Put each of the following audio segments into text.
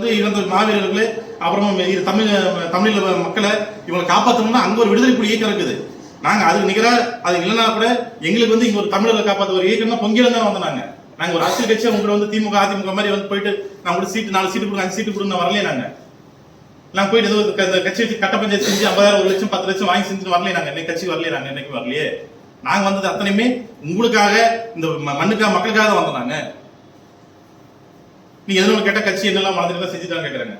வந்து இறந்த மாவீரர்களே அப்புறம் இது தமிழ் தமிழில் மக்களை இவங்களை காப்பாற்றணும்னா அங்கே ஒரு விடுதலை புலி இயக்கம் இருக்குது. நாங்கள் அதுக்கு நிகராக அது இல்லைனா கூட எங்களுக்கு வந்து இங்கே ஒரு தமிழரை காப்பாற்ற ஒரு இயக்கம் தான் பொங்கில தான் வந்தோம் நாங்கள் நாங்கள் ஒரு அரசியல் கட்சியாக உங்களை வந்து திமுக அதிமுக மாதிரி வந்து போயிட்டு நான் கூட சீட்டு நாலு சீட்டு கொடுங்க அஞ்சு சீட்டு கொடுங்க வரலையே நாங்க. நான் போயிட்டு ஏதோ க- இந்த கட்சி வச்சு கட்ட பஞ்சாயத்து செஞ்சு ஐம்பதாயிரம் ஒரு லட்சம் பத்து லட்சம் வாங்கி செஞ்சு வரலையே நாங்கள் இன்னைக்கு கட்சி வரலையே நாங்கள் இன்னைக்கு வரலையே. நாங்கள் வந்தது அத்தனையுமே உங்களுக்காக இந்த மண்ணுக்காக மக்களுக்காக தான் வந்தோம் நாங்கள் நீங்க எதுவும் கேட்ட கட்சி என்னெல்லாம் மாதிரிலாம் செஞ்சுதான் கேட்கறாங்க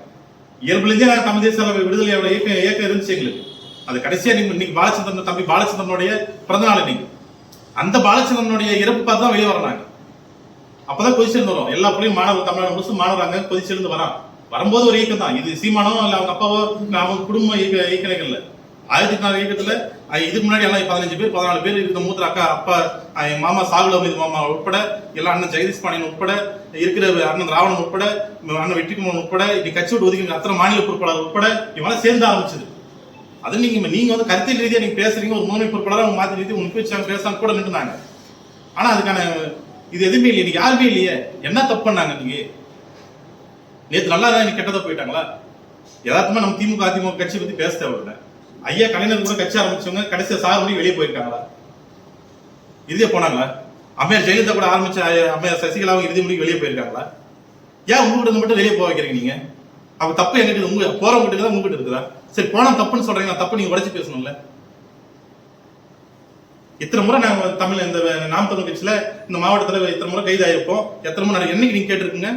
இயல்புலேருந்தே நான் தமிழ் தேச விடுதலையோட இயக்கம் இயக்கம் இருந்துச்சு எங்களுக்கு அது கடைசியா நீங்க இன்னைக்கு பாலச்சந்திரன் தம்பி பாலச்சந்திரனுடைய பிறந்த நாள் இன்னைக்கு அந்த பாலச்சந்திரனுடைய இறப்பு பார்த்து தான் வெளியே வர்றாங்க. அப்பதான் கொதிச்சிருந்து வரும். எல்லா பிள்ளையும் மாணவர் தமிழ்நாடு முழுசும் மாணவராங்க கொதிச்சிருந்து வரான். வரும்போது ஒரு இயக்கம் தான். இது சீமானோ இல்லை அவங்க அப்பாவோ அவங்க குடும்ப இயக்க இல்லை ஆயிரத்தி எட்நூறு இயக்கத்துல இதுக்கு முன்னாடி எல்லாம் பதினஞ்சு பேர் பதினாலு பேர் இருந்த மூத்த அக்கா அப்பா என் மாமா சாகுல மீது மாமா உட்பட எல்லா அண்ணன் ஜெகதீஷ் பாண்டியன் உட்பட இருக்கிற அண்ணன் ராவணன் உட்பட அண்ணன் வெற்றிக்குமன் உட்பட இப்படி கட்சி விட்டு ஒதுக்கி அத்தனை மாநில பொறுப்பாளர் உட்பட இவெல்லாம் சேர்ந்து ஆரம்பிச்சது. அது நீங்க நீங்க வந்து கருத்தியல் ரீதியா நீங்க பேசுறீங்க ஒரு முதன்மை பொறுப்பாளர் அவங்க மாத்தி ரீதி உங்களுக்கு வச்சாங்க பேசாம கூட நின்றுனாங்க. ஆனா அதுக்கான இது எதுவுமே இல்லையே நீங்க யாருமே இல்லையே என்ன தப்பு பண்ணாங்க நீங்க? நேற்று நல்லா தான் கெட்டதா போயிட்டாங்களா? யதார்த்தமா நம்ம திமுக அதிமுக கட்சி பத்தி பேச தேவையில்லை. ஐயா கலைஞர் கூட கட்சி ஆரம்பிச்சவங்க கடைசியா சார் பண்ணி வெளியே போயிருக்காங்களா? இறுதியா போனாங்களா? அம்மையார் ஜெயலலிதா கூட ஆரம்பிச்ச ஐயா- அம்மையார் சசிகலாவும் இறுதி முடிவு வெளியே போயிருக்காங்களா? ஏன் உங்ககிட்ட இருந்து மட்டும் வெளியே போக வைக்கிறீங்க நீங்க? அப்ப தப்பு எங்கிட்ட உங்க போறவங்க கிட்ட தான் உங்ககிட்ட இருக்குதா? சரி போனா தப்புன்னு சொல்றீங்க தப்பு நீங்க உடச்சு பேசணும்ல. இத்தனை முறை நாங்க தமிழ் இந்த நாம் தமிழ் கட்சியில இந்த மாவட்டத்துல இத்தனை முறை கைதாயிருப்போம். எத்தனை முறை என்னைக்கு நீங்க கேட்டிருக்கீங்க?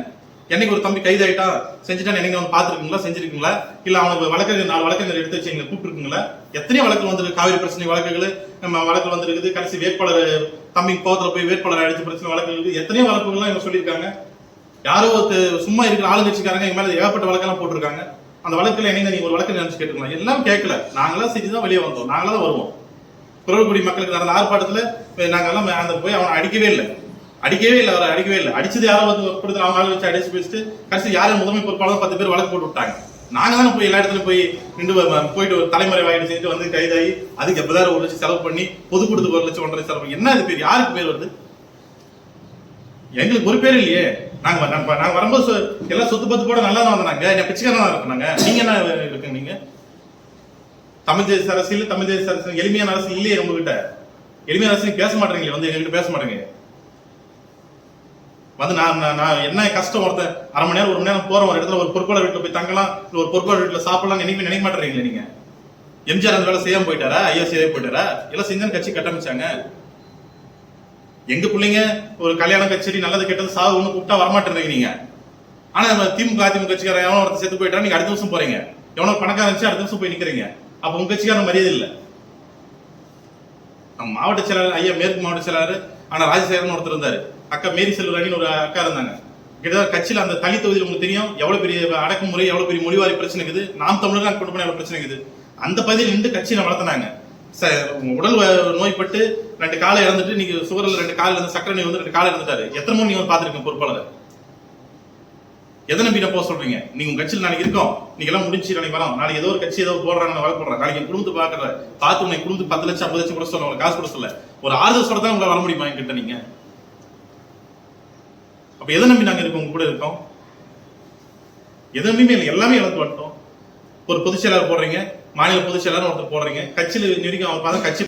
என்னைக்கு ஒரு தம்பி கைதாயிட்டா செஞ்சுட்டான் என்னைக்கு வந்து பாத்துருக்கீங்களா செஞ்சிருக்கீங்களா? இல்ல அவனுக்கு வழக்கறிஞர் நாலு வழக்கறிஞர் எடுத்து வச்சு எங்களை கூப்பிட்டுருக்கீங்களா? எத்தனையோ வழக்கு வந்திருக்கு. காவிரி பிரச்சனை வழக்குகள் நம்ம வழக்கு வந்திருக்குது. கடைசி வேட்பாளர் தம்பி போகிற போய் வேட்பாளர் அடிச்ச பிரச்சனை வழக்கு இருக்குது. எத்தனையோ வழக்குகள்லாம் இவங்க சொல்லியிருக்காங்க. யாரோ ஒருத்தர் சும்மா இருக்கிற ஆளுங்கட்சிக்காரங்க எங்க மேல ஏகப்பட்ட வழக்கெல்லாம் போட்டிருக்காங்க. அந்த வழக்குல என்னங்க நீங்க ஒரு வழக்கு நினைச்சு கேட்டுக்கலாம் எல்லாம் கேட்கல. செஞ்சு செஞ்சுதான் வெளியே வந்தோம். நாங்களா தான் வருவோம். குரல்குடி மக்களுக்கு நடந்த ஆர்ப்பாட்டத்துல நாங்க எல்லாம் அந்த போய் அவனை அடிக்கவே இல்லை. அடிக்கவே இல்லை அவரை அடிக்கவே இல்லை. அடிச்சது யாரோ வந்து கொடுத்து அவங்க ஆள் வச்சு அடிச்சு பேசிட்டு கடைசி யாரும் முதன்மை பொறுப்பாளர் பத்து பேர் வழக்கு போட்டு விட்டாங்க. நாங்க தானே போய் எல்லா இடத்துலயும் போய் நின்று போயிட்டு ஒரு தலைமுறை வாங்கிட்டு செஞ்சுட்டு வந்து கைதாகி அதுக்கு எப்பதாயிரம் ஒரு லட்சம் செலவு பண்ணி பொது கொடுத்து ஒரு லட்சம் ஒன்றரை செலவு என்ன அது பேர்? யாருக்கு பேர் வருது? எங்களுக்கு ஒரு பேர் இல்லையே. நாங்க வ- நாங்க வரும்போது எல்லாம் சொத்து பத்து கூட நல்லா தான் வந்தாங்க. என்ன பிச்சைக்காரனா இருக்கிறாங்க நீங்க. என்ன இருக்குங்க நீங்க? தமிழ் தேச அரசியல் தமிழ் தேச அரசு எளிமையான அரசு இல்லையே உங்ககிட்ட. எளிமையான அரசு பேச மாட்டேங்க வந்து எங்ககிட்ட பேச மாட்டேங்க. வந்து நான் நான் என்ன கஷ்டம் ஒருத்தன் அரை மணி நேரம் ஒரு மணி நேரம் போற ஒரு இடத்துல ஒரு பொற்கோள வீட்டுல போய் தங்கலாம் இல்ல ஒரு பொற்கோள வீட்டுல சாப்பிடலாம் நினைக்க நினைக்க மாட்டேறீங்களே நீங்க? எம்ஜிஆர் அந்த வேலை செய்யாம போயிட்டாரா? ஐயா செய்ய போயிட்டாரா? எல்லாம் செஞ்சு கட்சி கட்டமைச்சாங்க. எங்க பிள்ளைங்க ஒரு கல்யாணம் கச்சேரி நல்லது கெட்டது சாவு ஒண்ணு கூப்பிட்டா வரமாட்டேறீங்க நீங்க. ஆனா நம்ம திமுக அதிமுக கட்சிக்காரன் எவனோ ஒருத்தர் செத்து போயிட்டா நீங்க அடுத்த வருஷம் போறீங்க. எவனோ பணக்காரன் இருந்துச்சு அடுத்த வருஷம் போய் நிக்கிறீங்க. அப்ப உங்க கட்சிக்காரன் மரியாதை இல்ல. நம்ம மாவட்ட செயலாளர் ஐயா மேற்கு மாவட்ட செயலாளர் ஆனா ராஜசேகரன் ஒருத்தர் இருந்தாரு. அக்கா மேரி செல்வராணின்னு ஒரு அக்கா இருந்தாங்க. கிட்டத்தட்ட கட்சியில அந்த தனி தொகுதியில் உங்களுக்கு தெரியும் எவ்வளவு பெரிய அடக்குமுறை எவ்வளவு பெரிய மொழிவாரி பிரச்சனை இருக்குது. நாம் தமிழர் நான் கொண்டு போன எவ்வளோ பிரச்சனை இருக்குது. அந்த பகுதியில் நின்று கட்சியை வளர்த்தினாங்க. சார் உடல் நோய்பட்டு ரெண்டு காலை இறந்துட்டு நீங்க சுகரில் ரெண்டு காலில் இருந்து சக்கரை நோய் வந்து ரெண்டு காலை இறந்துட்டாரு எத்தனை மணி நீங்க வந்து பொறுப்பாளர்? எதை நம்பி போக சொல்றீங்க? நீங்க உங்க கட்சியில் நாளைக்கு இருக்கோம். நீங்க எல்லாம் முடிஞ்சு நாளைக்கு வரோம். நாளைக்கு ஏதோ ஒரு கட்சி ஏதோ போடுறாங்க வழக்கு போடுறாங்க நாளைக்கு என் குடும்பத்தை பாக்குற பார்த்து உன்னை குடும்பத்து பத்து லட்சம் ஐம்பது லட்சம் கூட சொல்ல காசு கூட சொல்ல ஒரு ஆறுதல் சொல்ல தான் உங்களை வர முடியுமா என்கிட்ட நீங்க? அப்ப எதை நம்பி நாங்க இருக்கோம்? உங்க கூட இருக்கோம். எதை நம்பியுமே இல்லை. எல்லாமே இழந்து வந்துட்டோம். ஒரு பொதுச் செயலாளர் போடுறீங்க மாநில பொதுச் செயலாளர் ஒருத்தர் போடுறீங்க. கட்சியில் இது வரைக்கும் அவர் பார்த்தா கட்சி